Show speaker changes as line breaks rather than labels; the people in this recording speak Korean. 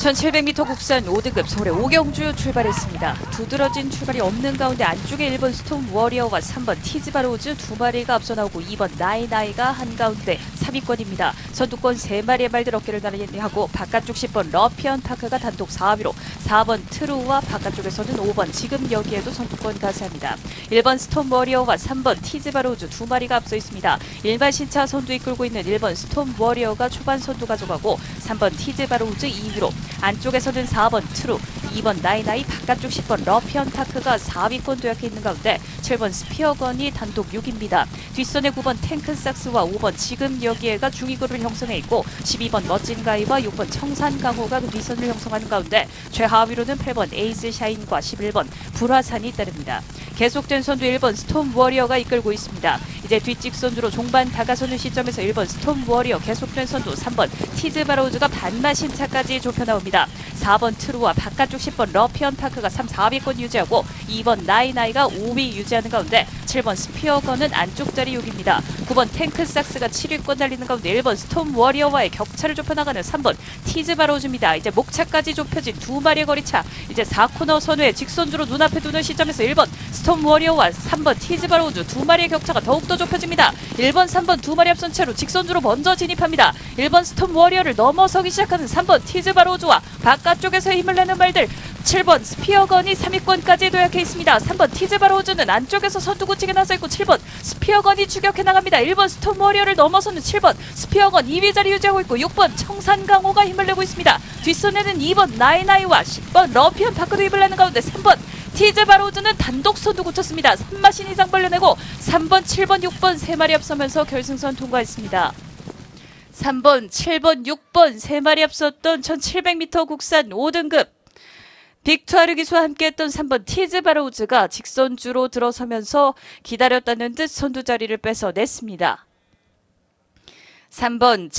1700m 국산 5등급 서울의 오경주 출발했습니다. 두드러진 출발이 없는 가운데 안쪽에 1번 스톰 워리어와 3번 티즈바로즈 두 마리가 앞서 나오고 2번 나이나이가 한가운데 3위권입니다. 선두권 3마리의 말들 어깨를 나란히 하고 바깥쪽 10번 러피언 파크가 단독 4위로 4번 트루와 바깥쪽에서는 5번 지금 여기에도 선두권 가세합니다. 1번 스톰 워리어와 3번 티즈바로즈 두 마리가 앞서 있습니다. 일반 신차 선두 이끌고 있는 1번 스톰 워리어가 초반 선두 가져가고 3번 티즈바로즈 2위로 안쪽에서는 4번 트루, 2번 나이나이, 바깥쪽 10번 러피언 타크가 4위권 도약해 있는 가운데 7번 스피어건이 단독 6입니다. 뒷선에 9번 탱크삭스와 5번 지금 여기에가 중위 그룹을 형성해 있고 12번 멋진 가이와 6번 청산강호가 그 뒷선을 형성하는 가운데 최하위로는 8번 에이스 샤인과 11번 불화산이 따릅니다. 계속된 선두 1번 스톰 워리어가 이끌고 있습니다. 이제 뒷직 선두로 종반 다가서는 시점에서 1번 스톰 워리어 계속된 선두 3번 티즈 바로우즈가 반마 신차까지 좁혀 나옵니다. 4번 트루와 바깥쪽 10번 러피언 파크가 3, 4위권 유지하고 2번 나이나이가 5위 유지하는 가운데 7번 스피어건은 안쪽 자리 6입니다. 9번 탱크삭스가 7위권 달리는 가운데 1번 스톰 워리어와의 격차를 좁혀 나가는 3번 티즈 바로우즈입니다. 이제 목차까지 좁혀진 두 마리의 거리차 이제 4코너 선후에 직선주로 눈앞에 두는 시점에서 1번 스톰 워리어와 3번 티즈 바로우즈 두 마리의 격차가 더욱더 좁혀집니다. 1번, 3번 두 마리 앞선 채로 직선주로 먼저 진입합니다. 1번 스톰 워리어를 넘어서기 시작하는 3번 티즈 바로우즈와 바깥 쪽에서 힘을 내는 말들 7번 스피어건이 3위권까지 도약해 있습니다. 3번 티즈 바로우즈는 안쪽에서 선두 굳히게 나서 있고 7번 스피어건이 추격해 나갑니다. 1번 스톰 워리어를 넘어서는 7번 스피어건 2위 자리 유지하고 있고 6번 청산강호가 힘을 내고 있습니다. 뒷선에는 2번 나이나이와 10번 러피언 파크도 힘을 내는 가운데 3번 티즈 바로우즈는 단독 선두 굳혔습니다. 3마신 이상 벌려내고 3번, 7번, 6번 세 마리 앞서면서 결승선 통과했습니다. 3번, 7번, 6번 세 마리 앞섰던 1700m 국산 5등급 빅투아르 기수와 함께했던 3번 티즈 바로우즈가 직선주로 들어서면서 기다렸다는 듯 선두 자리를 뺏어냈습니다. 3번